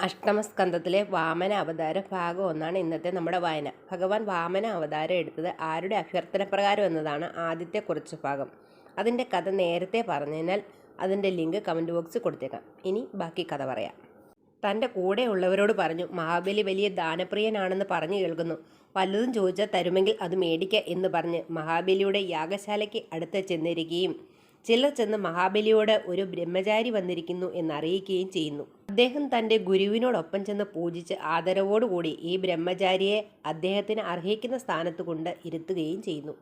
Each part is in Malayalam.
അഷ്ടമസ്കന്ധത്തിലെ വാമന അവതാര ഭാഗം ഒന്നാണ് ഇന്നത്തെ നമ്മുടെ വായന. ഭഗവാൻ വാമന അവതാരം എടുത്തത് ആരുടെ അഭ്യർത്ഥന പ്രകാരം എന്നതാണ് ആദ്യത്തെ കുറച്ച് ഭാഗം. അതിന്റെ കഥ നേരത്തെ പറഞ്ഞതിനാൽ അതിന്റെ ലിങ്ക് കമന്റ് ബോക്സിൽ കൊടുത്തേക്കാം. ഇനി ബാക്കി കഥ പറയാം. തന്റെ കൂടെ ഉള്ളവരോട് പറഞ്ഞു മഹാബലി വലിയ ദാനപ്രിയനാണെന്ന് പറഞ്ഞു കേൾക്കുന്നു. വല്ലതും ചോദിച്ചാൽ തരുമെങ്കിൽ അത് മേടിക്കുക എന്ന് പറഞ്ഞ് മഹാബലിയുടെ യാഗശാലയ്ക്ക് അടുത്ത് ചെന്നിരിക്കുകയും ചിലർ ചെന്ന് മഹാബലിയോട് ഒരു ബ്രഹ്മചാരി വന്നിരിക്കുന്നു എന്നറിയിക്കുകയും ചെയ്യുന്നു. അദ്ദേഹം തന്റെ ഗുരുവിനോടൊപ്പം ചെന്ന് പൂജിച്ച് ആദരവോടുകൂടി ഈ ബ്രഹ്മചാരിയെ അദ്ദേഹത്തിന് അർഹിക്കുന്ന സ്ഥാനത്ത് കൊണ്ട് ഇരുത്തുകയും ചെയ്യുന്നു.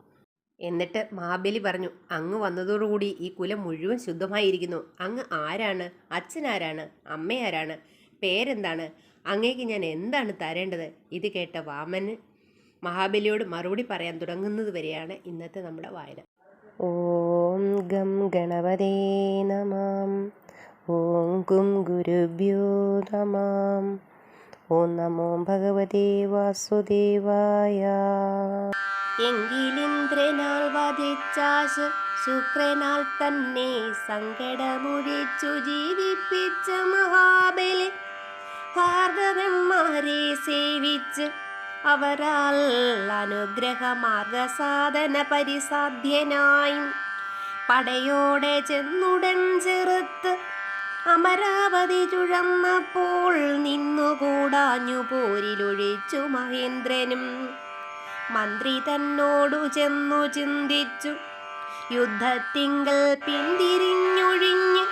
എന്നിട്ട് മഹാബലി പറഞ്ഞു അങ്ങ് വന്നതോടുകൂടി ഈ കുലം മുഴുവൻ ശുദ്ധമായിരിക്കുന്നു. അങ്ങ് ആരാണ്? അച്ഛനാരാണ്? അമ്മയാരാണ്? പേരെന്താണ്? അങ്ങേക്ക് ഞാൻ എന്താണ് തരേണ്ടത്? ഇത് കേട്ട വാമന് മഹാബലിയോട് മറുപടി പറയാൻ തുടങ്ങുന്നത് വരെയാണ് ഇന്നത്തെ നമ്മുടെ വായന. ഓം ഗം ഗണപതേ നമാം ഓം ഗും ഗുരുഭ്യോ നമാം ഓം നമോ ഭഗവതേ വാസുദേവായ എങ്കിലിന്ദ്രനാൽ വധിച്ചാശ് ശുക്രനാൽ തന്നെ സങ്കടമൊഴിച്ചു ജീവിപ്പിച്ച മഹാബലി. ഭാർഗവന്മാരെ സേവിച്ച് അവരാൽ അനുഗ്രഹ മാർഗസാധന പരിസാധ്യനായി പടയോടെ ചെന്നുടൻ ചെറുത്ത് അമരാവതി ചുഴന്നപ്പോൾ നിന്നുകൂടാഞ്ഞു പോരിലൊഴിച്ചു മഹേന്ദ്രനും. മന്ത്രി തന്നോടു ചെന്നു ചിന്തിച്ചു. യുദ്ധത്തിങ്കൽ പിന്തിരിഞ്ഞൊഴിഞ്ഞ്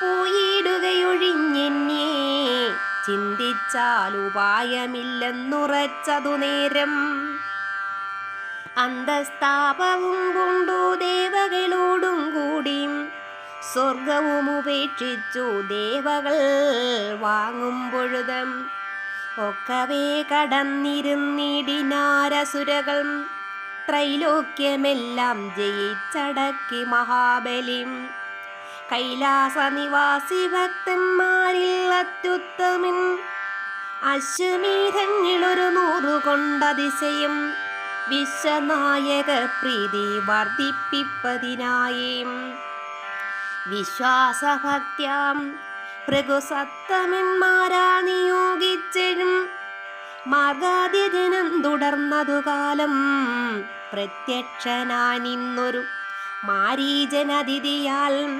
പോയിടുകയൊഴിഞ്ഞെന്നേ. ചിന്തിച്ചാൽ ഉപായമില്ലെന്നുറച്ചതു നേരം അന്തസ്താപവും കൊണ്ടു ദേവകളോടും കൂടി സ്വർഗവും ഉപേക്ഷിച്ചു ദേവകൾ വാങ്ങും പൊഴുതം ഒക്കവേ കടന്നിരുന്നിടിനാരസുരകൾ ത്രൈലോക്യമെല്ലാം ജയിച്ചടക്കി മഹാബലി. കൈലാസ നിവാസി ഭക്തന്മാരിൽ അത്യുത്തമൻ. അശ്വമീധങ്ങളൊരു നൂറു കൊണ്ടതിശയം വിശ്വനായക പ്രീതി വർദ്ധിപ്പിപ്പതിനായി. വിശ്വാസഭക്ത്യാം ഭൃഗുസത്തമന്മാരാ നിയോഗിച്ചഴും. മാർഗാദ്യജനം തുടർന്നതു കാലം പ്രത്യക്ഷനാ നിന്നൊരു മാരീജനതിഥിയാൽ.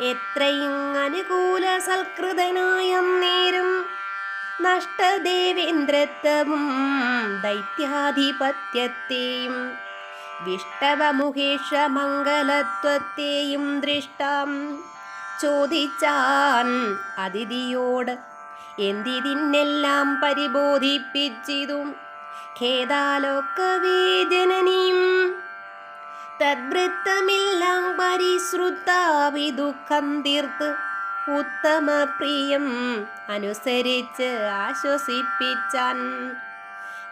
എത്രയും അനുകൂല സൽകൃതനായ നേരം നഷ്ടദേവേന്ദ്രത്വവും ദൈത്യാധിപത്യത്തെയും വിഷ്ടവമുഖേഷ മംഗലത്വത്തെയും ദൃഷ്ടാം. ചോദിച്ചാൻ അതിഥിയോട് എന്തിതിനെല്ലാം പരിബോധിപ്പിച്ചിതും? ഖേദാലോക്കവേ ജനനീം തദ്വൃത്തമെല്ലാം പരിശ്രുതാവി ദുഃഖം തീർത്ത് ഉത്തമ പ്രിയം അനുസരിച്ച് ആശ്വസിപ്പിച്ചാൻ.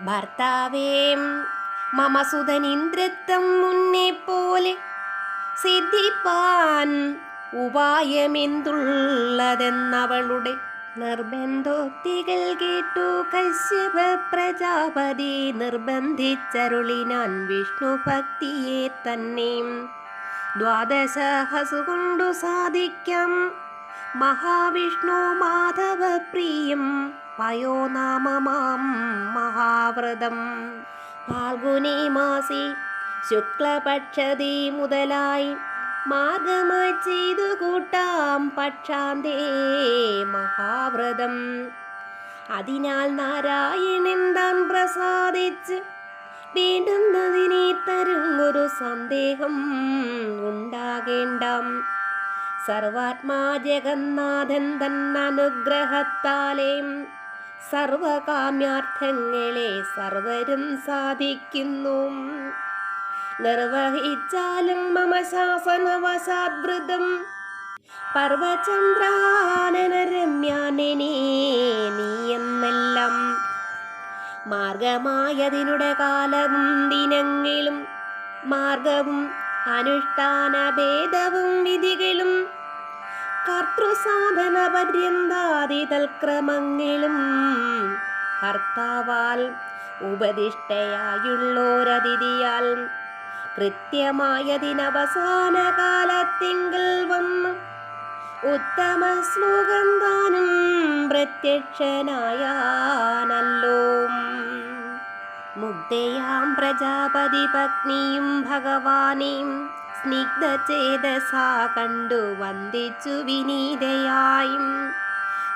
ഭർത്താവേ മമ സുതനിന്ദ്രത്വം മുന്നേ പോലെ സിദ്ധിപ്പാൻ ഉപായമെന്തുള്ളതെന്നവളുടെ നിർബന്ധോക്തികൾ കേട്ടു. കശ്യപ പ്രജാപതി നിർബന്ധിച്ചരുളിനാൻ വിഷ്ണു ഭക്തിയെ തന്നെ. ദ്വാദശ ഹസുകൊണ്ടു സാധിക്കാം. മഹാവിഷ്ണു മാധവ പ്രിയം പയോനാമമാം മഹാവ്രതം. ഫാൽഗുനി മാസി ശുക്ലപക്ഷതി മുതലായി മാർഗമായി ചെയ്തു കൂട്ടാം പക്ഷാന്തേ മഹാവ്രതം. അതിനാൽ നാരായണൻ താൻ പ്രസാദിച്ച് വേണ്ടുന്നതിനെ ഒരു സന്ദേഹം ഉണ്ടാകേണ്ടാം. സർവാത്മാ ജഗന്നാഥൻ തന്നനുഗ്രഹത്താലേ സർവകാമ്യാർത്ഥങ്ങളെ സർവരും സാധിക്കുന്നു. നിർവഹിച്ചാലും മമ ശാസനവശാദ്വൃതം പർവചന്ദ്രാനരമ്യാനെ നീ മാർഗമായതിനുടെ കാലവും ദിനങ്ങളും മാർഗവും അനുഷ്ഠാന ഭേദവും വിധികളും കർത്തൃസാധന പര്യന്താതിതൽക്രമങ്ങളും ഭർത്താവാൽ ഉപദിഷ്ടയായുള്ളോരതിഥിയാൽ കൃത്യമായതിനവസാന കാലത്തിങ്കിൽ വന്ന് ഉത്തമ ശ്ലോകം താനും പ്രത്യക്ഷനായാനല്ലോ. മുഗ്ധയാം പ്രജാപതി പത്നിയും ഭഗവാനെയും സ്നിഗ്ധചേതസാ കണ്ടു വന്ദിച്ചു വിനീതയായും.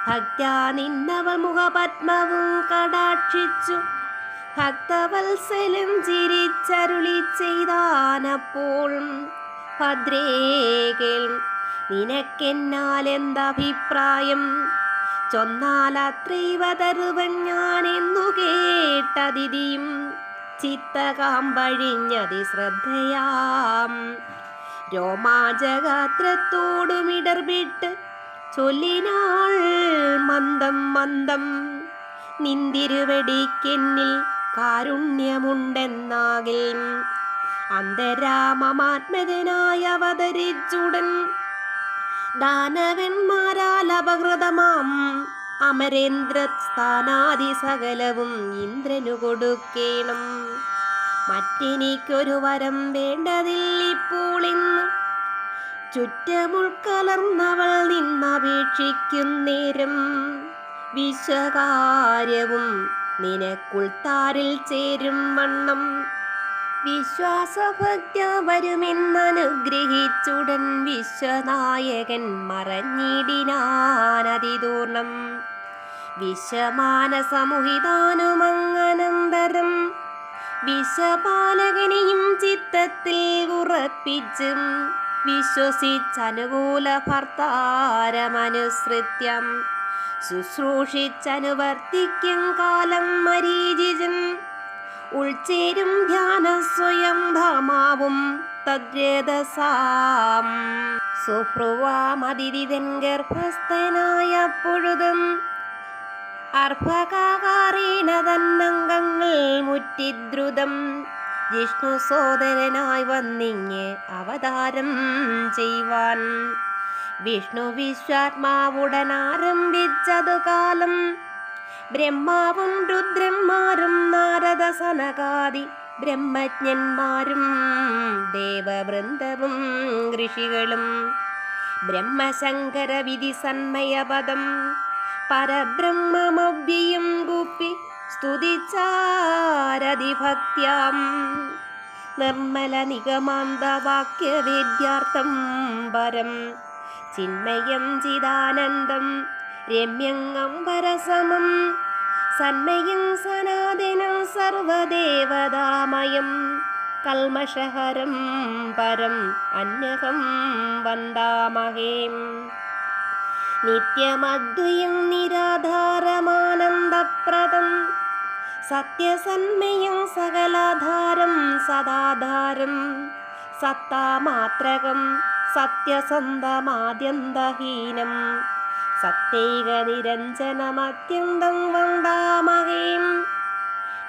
ഭക്ത്യാ നിന്നവൾ മുഖപത്മവും കടാക്ഷിച്ചു. ഭക്തവത്സലും ചിരിച്ചരുളി ചെയ്താനപ്പോൾ ഭദ്രേകേൾ നിനക്കെന്നാൽ എന്തഭിപ്രായം തരുവൻ ഞാനെന്നു കേട്ടതിഥിയും ചിത്തകാമ്പഴിഞ്ഞതി ശ്രദ്ധയാം. രോമാചകാത്രത്തോടുമിടർവിട്ട് ചൊല്ലിനാൾ മന്ദം മന്ദം. നിന്തിരുവടിക്കെന്നിൽ കാരുണ്യമുണ്ടെന്നാകിൽ അന്തരാമമാത്മജനായ അവതരിച്ചുടൻ ദാനവന്മാരാൽ അപഹൃതമാം അമരേന്ദ്ര സ്ഥാനാദി സകലവും ഇന്ദ്രനു കൊടുക്കേണം. മറ്റെനിക്കൊരു വരം വേണ്ടതില്ലിപ്പോൾ ഇന്ന്. ചുറ്റമുൾക്കലർന്നവൾ നിന്നപേക്ഷിക്കുന്നേരം വിശ്വകാര്യവും നിനക്കുൾത്താരിൽ ചേരും വണ്ണം. വിശ്വാസഭക്ത വരുമെന്നനുഗ്രഹിച്ചുടൻ വിശ്വനായകൻ മറഞ്ഞിടിനാനതിദൂർണം വിശ്വമാനസമുഹിതാനുമങ്ങനന്തരം വിശപാലകനെയും ചിത്തത്തിൽ ഉറപ്പിച്ചും വിശ്വസിച്ചനുകൂല ഭർത്താരമനുസൃത്യം ശുശ്രൂഷിച്ചനുവർത്തിക്കും കാലം മരീചിജും ഉൾച്ചേരും ധ്യാന സ്വയം ധാമാവും തദ്രേതസാം. സുഹൃവാമതിരിതൻ ഗർഭസ്ഥനായ പൊഴുതും അർഭകാകാരേണ തന്നംഗങ്ങൾ മുറ്റിദ്രുതം. ജിഷ്ണു സോദരനായി വന്നിങ്ങ് അവതാരം ചെയ്യുവാൻ വിഷ്ണു വിശ്വാത്മാവുടൻ ആരംഭിച്ചതു കാലം. ബ്രഹ്മാവും രുദ്രന്മാരും നാരദ സനകാദി ബ്രഹ്മജ്ഞന്മാരും ദേവവൃന്ദവും ഋഷികളും. ബ്രഹ്മശങ്കര വിധി സന്മയപദം. പരബ്രഹ്മമവ്യയം കൂപ്പി സ്തുതിചാരതിഭക്യം നിർമ്മല നിഗമാന്ത വാക്യവേദ്യാർത്ഥം പരം ചിന്മയം ചിദാനന്ദം രമ്യങ്ങം പരസമം സന്മയം സനാതനം സർവദേവതാമയം കൽമഷഹരം പരം അന്യകം വന്ദാമഹേം. നിത്യമദ്വയം നിരാധാരമാനന്ദപ്രദം. സത്യസന്മയം സകലാധാരം സദാധാരം. സത്താമാത്രകം സത്യസന്ധമാദ്യന്തഹീനം. സത്യൈക നിരഞ്ജനമത്യന്തം വന്ദാമഹേം.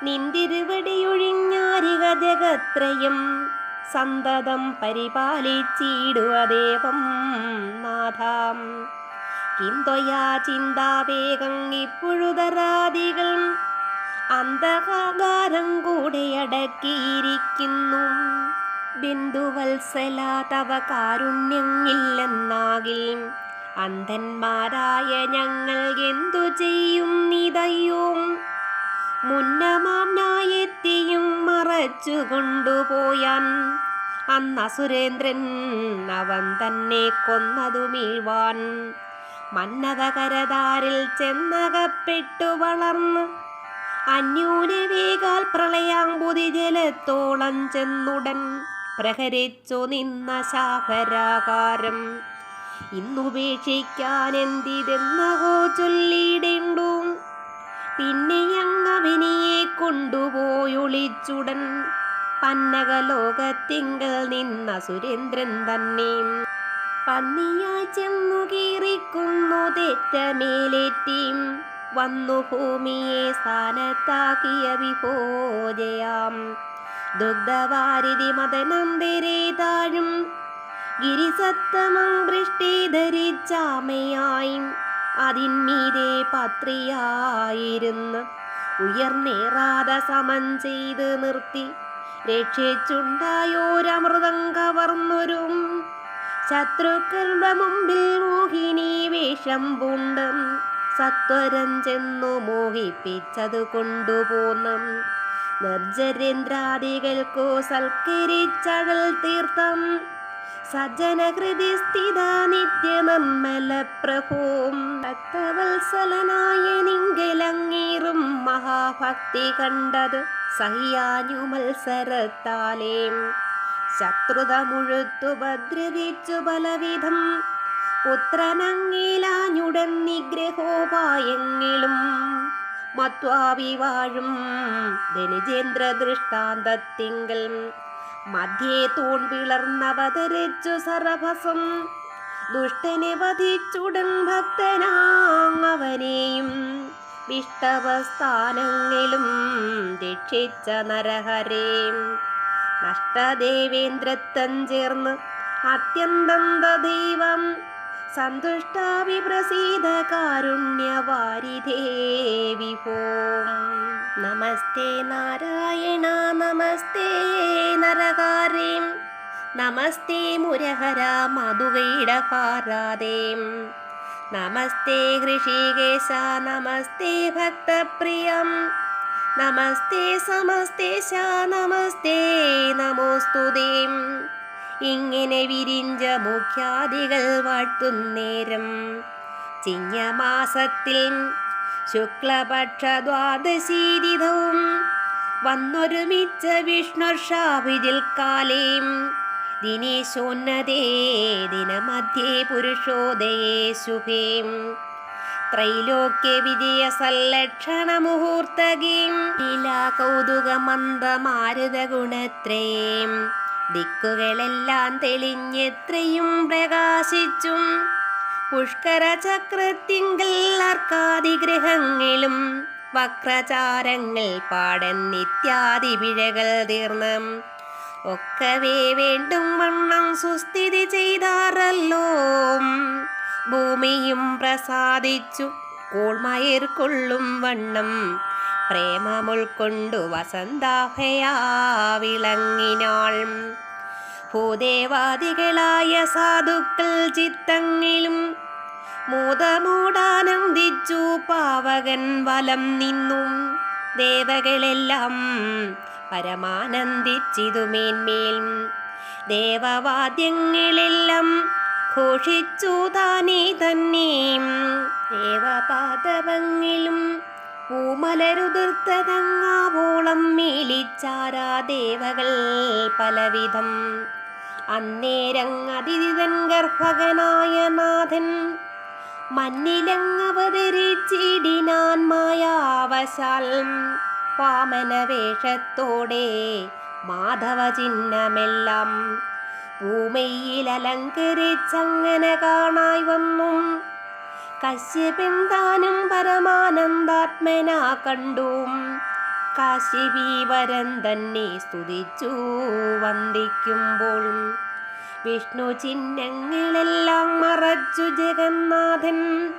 നിന്തിരുവടിയൊഴിഞ്ഞാരിക ജഗത്രയം സന്തതം പരിപാലിച്ചിടുവ ദേവം കിന്തൊയാ ചിന്താവേഗം ഇപ്പോഴുതരാദികൾ അന്ധകാരം കൂടെ അടക്കിയിരിക്കുന്നു ബിന്ദുവത്സല തവ കാരുണ്യമില്ലെന്നാകിൽ അന്ധന്മാരായ ഞങ്ങൾ എന്തു ചെയ്യും നിതയോ മുന്നമാം ന്യായത്തെയും മറച്ചു കൊണ്ടുപോയാൻ അന്ന സുരേന്ദ്രൻ അവൻ തന്നെ കൊന്നതു മീഴ്വാൻ മന്നത കരതാരിൽ ചെന്നകപ്പെട്ടു വളർന്ന്. അന്യൂനവേകാൽ പ്രളയാമ്പുതി ജലത്തോളം ചെന്നുടൻ പ്രഹരിച്ചു നിന്ന ശാഖരാകാരം. ഇന്നുപേക്ഷിക്കാൻ എന്തിതെന്നകോ ചൊല്ലിയിടേണ്ടു പിന്നെ അങ്ങവനിയെ കൊണ്ടുപോയൊളിച്ചുടൻ പന്നകലോകത്തിങ്കൽ നിന്ന സുരേന്ദ്രൻ തന്നെ. പന്നിയായി ചെന്നു കീറിക്കുന്നു തെറ്റമേലേറ്റിയും വന്നു ഭൂമിയെ സ്ഥാനത്താക്കിയ വിഭോജയാം. ദുഗ്ധവാരിധി മതനന്ദരെ താഴും. ഗിരിസത്തമം വൃഷ്ടി ധരിച്ചാമയായും. അതിന്മീതെ പത്രിയായിരുന്ന്. ഉയർന്നേറാതെ സമം ചെയ്ത് നിർത്തി. രക്ഷിച്ചുണ്ടായോരമൃതം കവർന്നൊരു. ശത്രുക്കളുടെ മുമ്പിൽ മോഹിനി വേഷം പൂണ്ടും. സത്വരം ചെന്നു മോഹിപ്പിച്ചതു കൊണ്ടുപോന്നും. നിർജരേന്ദ്രാദികൾക്കു സൽക്കരിച്ചഴൽ തീർത്ഥം സജ്ജനഹൃതി സ്ഥിത നിത്യമമ്മല പ്രഭൂം. ഭക്തവത്സലനായ നിങ്കലങ്ങീറും മഹാഭക്തി കണ്ടത് സഹ്യാഞ്ഞു മത്സരത്താലേം. ശത്രുത മുഴുത്തുപദ്രവിച്ചു പലവിധം പുത്രനങ്ങിലാഞ്ഞുടൻ നിഗ്രഹോപായങ്ങളും മത്വാവി വാഴും ധനുജേന്ദ്ര ദൃഷ്ടാന്തത്തിങ്കൽ മധ്യേ തൂൺ പിളർന്നവതരിച്ചു സർവസം ദുഷ്ടനെ വധിച്ചുടൻ ഭക്തനാങ്ങവനെയും വിഷ്ടവസ്ഥാനങ്ങളും രക്ഷിച്ച നരഹരേം. നഷ്ടദേവേന്ദ്രത്തൻ ചേർന്ന് അത്യന്തം ദൈവം സന്തുഷ്ടാവിപ്രസീത കാരുണ്യവാരിധേ വിഭോം നമസ്തേ നാരായണ നമസ്തേ നരകാരീം. നമസ്തേ മുരഹര മധുകൈടഹാരാദേം നമസ്തേ ഹൃഷികേശ നമസ്തേ ഭക്തപ്രിയം. നമസ്തേ സമസ്തേശ നമസ്തേ നമോസ്തുതേം ഇങ്ങനെ വിരിഞ്ച മുഖ്യാദികൾ വാഴ്ത്തുന്നേരം ചിങ്ങമാസത്തിൽ ശുക്ലപക്ഷ ദ്വാദശീരിതവും വന്നൊരുമിച്ച വിഷ്ണുർഷാഭിജിൽ കാലേം. ദിനേശോന്നതേ ദിനമധ്യേ പുരുഷോദയേ ശുഭേം ത്രൈലോക്യ വിജയ സല്ലക്ഷണ മുഹൂർത്തകീം ലീലാ കൗതുക മന്ദമാരുത ഗുണത്രയേം ദിക്കുകളെല്ലാം തെളിഞ്ഞെത്രയും പ്രകാശിച്ചും. പുഷ്കര ചക്രത്തിങ്കൽ വക്രചാരങ്ങൾ പാടൻ നിത്യാദി പിഴകൾ തീർന്ന. ഒക്കവേ വേണ്ടും വണ്ണം സുസ്ഥിതി ചെയ്താറല്ലോ. ഭൂമിയും പ്രസാദിച്ചു. കൂൾമയർക്കൊള്ളും വണ്ണം. പ്രേമമുൾക്കൊണ്ടു വസന്താഭയാ വിളങ്ങിനാൾ. ഭൂദേവാദികളായ സാധുക്കൾ ചിത്തങ്ങിലും മൂതമൂടാനന്ദിച്ചു പാവകൻ വലം നിന്നും. ദേവകളെല്ലാം പരമാനന്ദിച്ചിതുമേന്മേൽ. ദേവവാദ്യങ്ങളെല്ലാം ഘോഷിച്ചു താനേ തന്നെയും ദേവപാദവങ്ങിലും പൂമലരുതിർത്തതങ്ങാവോളം മേലിച്ചാരാ ദേവകൾ പലവിധം. അന്നേരങ്ങതിഥിതൻ ഗർഭകനായ നാഥൻ മഞ്ഞിലങ്ങവതരിച്ചിടിനാൻ മായാവശാൽ. വാമന വേഷത്തോടെ ഭൂമിയിൽ അലങ്കരിച്ചങ്ങനെ കാണായി വന്നു. കശ്യപിൻ താനും പരമാനന്ദാത്മനാ കണ്ടു. കാശിവീവരൻ തന്നെ സ്തുതിച്ചു വന്ദിക്കുമ്പോൾ. വിഷ്ണു ചിഹ്നങ്ങളെല്ലാം മറച്ചു ജഗന്നാഥൻ.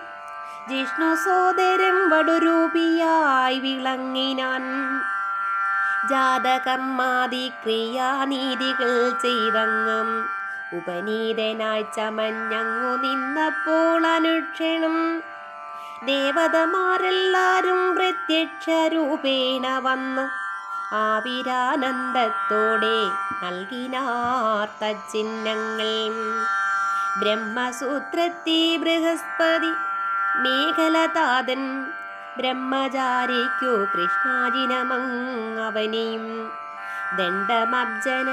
ജിഷ്ണു സോദരൻ വടുരൂപിയായി വിളങ്ങിനാൻ. ജാതകർമാതി ക്രിയാനീതികൾ ചെയ്തങ്ങും. ഉപനീതനായി ചമഞ്ഞങ്ങു നിന്നപ്പോൾ അനുക്ഷണം. ദേവതമാരെല്ലാരും പ്രത്യക്ഷ രൂപേണ വന്ന് ആവിരാനന്ദത്തോടെ നൽകിനാർത്ത ചിഹ്നങ്ങൾ ബ്രഹ്മസൂത്രത്തി ബൃഹസ്പതി മേഖലതാതൻ ബ്രഹ്മചാരിക്കു കൃഷ്ണാജിനമങ്ങവനെയും ദണ്ഡമബ്ജന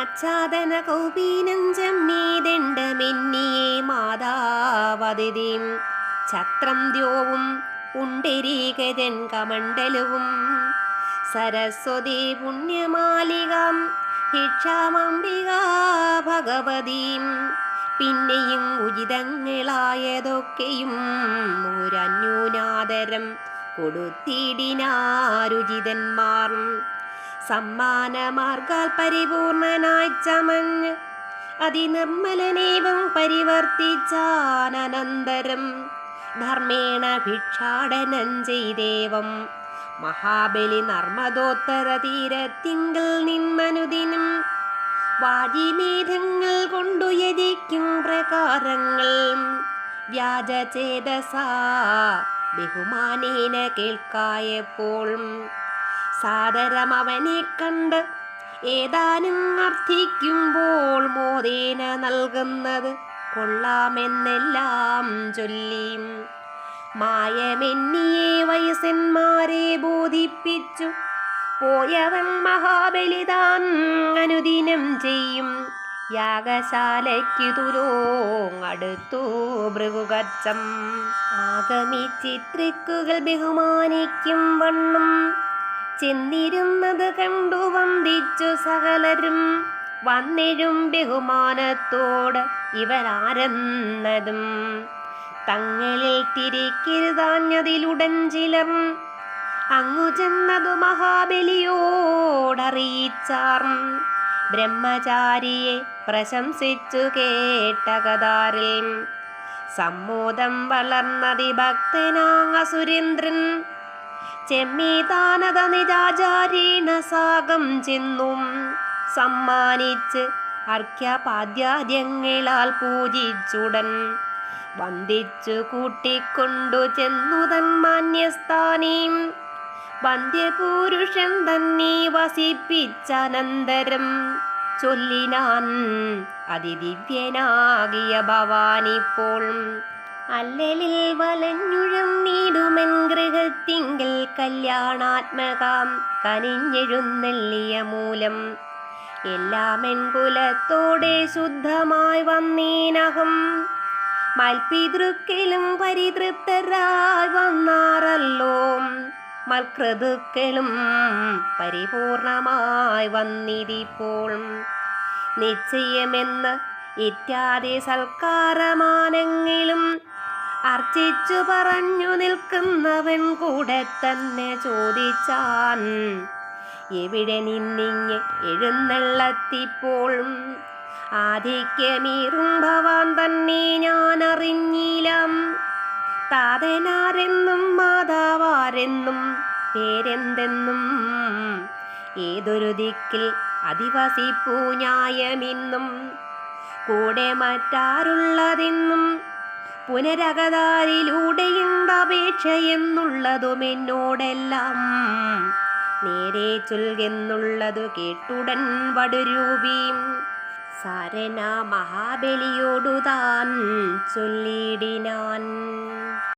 അച്ഛാദന കൗപീനം നീ ദണ്ഡമെന്നിയെ മാതാവതിഥിയും ഛത്രം ദ്യോവും പുണ്ടരീകജൻ കമണ്ഡലവും. സരസ്വതി പുണ്യമാലികാം ഭിക്ഷാമംബിക ഭഗവതീം. പിന്നെയും ഉചിതങ്ങളായതൊക്കെയും ഒരന്യൂനാദരം കൊടുത്തിടിനാരുചിതന്മാർ. സമ്മാനമാർഗാൽ പരിപൂർണനായി ചമഞ്ഞ് അതിനിർമ്മലനേവം പരിവർത്തിച്ചാനന്തരം ധർമ്മേണ ഭിക്ഷാടനം ചെയ്തേവം മഹാബലി നർമ്മദോത്തര തീരത്തിങ്കൽ നിന്നനുദിനം വാജിമേധങ്ങൾ കൊണ്ടു യജിക്കും പ്രകാരങ്ങൾ വ്യാജചേതസാ ബഹുമാനേന കേൾക്കായപ്പോൾ. സാദരം അവനെ കണ്ട് ഏതാനും അർത്ഥിക്കുമ്പോൾ മോദേന നൽകുന്നത് കൊള്ളാമെന്നെല്ലാം ചൊല്ലി. മായമെന്നിയെ വയസ്സന്മാരെ ബോധിപ്പിച്ചു. പോയവൻ മഹാബലിതാൻ അനുദിനം ചെയ്യും. യാഗശാലയ്ക്കു തുരോങ്ങടുത്തു അടുത്തു ഭൃഗുകച്ചം ആഗമിച്ചിത്രിക്കുകൾ ബഹുമാനിക്കും വണ്ണം. ചെന്നിരുന്നത് കണ്ടു വന്ദിച്ചു സകലരും. വന്നിഴും ബഹുമാനത്തോട് ഇവരാരെന്നതും. തങ്ങളിൽ തിരിക്കരുതാഞ്ഞതിലുടൻ ചിലർ അങ്ങു ചെന്നതു മഹാബലിയോടറിയിച്ചാർ. ബ്രഹ്മചാരിയെ പ്രശംസിച്ചു കേട്ട കഥാരിൽ സമ്മോദം വളർന്നതി ഭക്തനാങ്ങ സുരേന്ദ്രൻ ചെമ്മീതാനത നിജാചാരീണ സാഗം ചെന്നും. സമ്മാനിച്ച് അർഘ്യപാദ്യാദ്യങ്ങളാൽ പൂജിച്ചുടൻ. വന്ദിച്ചു കൂട്ടിക്കൊണ്ടു ചെന്നു തൻ മാന്യസ്ഥാനീം. വന്ധ്യപുരുഷൻ തന്നെ വസിപ്പിച്ചനന്തരം ചൊല്ലിനാൻ അതിദിവ്യനാകിയ ഭവാനിപ്പോൾ. അല്ലലിൽ വലഞ്ഞുഴം നീടുമെൻ ഗൃഹത്തിങ്കിൽ കല്യാണാത്മകാം കനിഞ്ഞെഴുന്നള്ളിയ മൂലം. എല്ലാമെൻ കുലത്തോടെ ശുദ്ധമായി വന്നീനഹം മൽപിതൃക്കിലും പരിതൃപ്തരായി വന്നാറല്ലോ. മൽകൃതുക്കളും പരിപൂർണമായി വന്നിരിപ്പോൾ. നിശ്ചയമെന്ന് ഇത്യാദി സൽക്കാരമാനങ്ങളും അർച്ചിച്ചു പറഞ്ഞു നിൽക്കുന്നവൻ കൂടെ തന്നെ ചോദിച്ചാൻ. എവിടെ നിന്നിങ്ങ് എഴുന്നള്ളത്തിപ്പോൾ? ആധിക്യമീറും ഭവാൻ തന്നെ ഞാൻ അറിഞ്ഞില്ല താതനാരെന്നും മാതാവാരെന്നും പേരെന്തെന്നും? ഏതൊരു ദിക്കിൽ അധിവസിപ്പൂ ന്യായമിന്നും? കൂടെ മറ്റാരുള്ളതെന്നും? പുനരകതാരിലൂടെയുണ്ടപേക്ഷ എന്നുള്ളതും എന്നോടെല്ലാം നേരെ ചൊൽകെന്നുള്ളതു കേട്ടുടൻ വടുരൂപീം. സാരന മഹാബലിയോടു താൻ ചൊല്ലിടിനാൻ.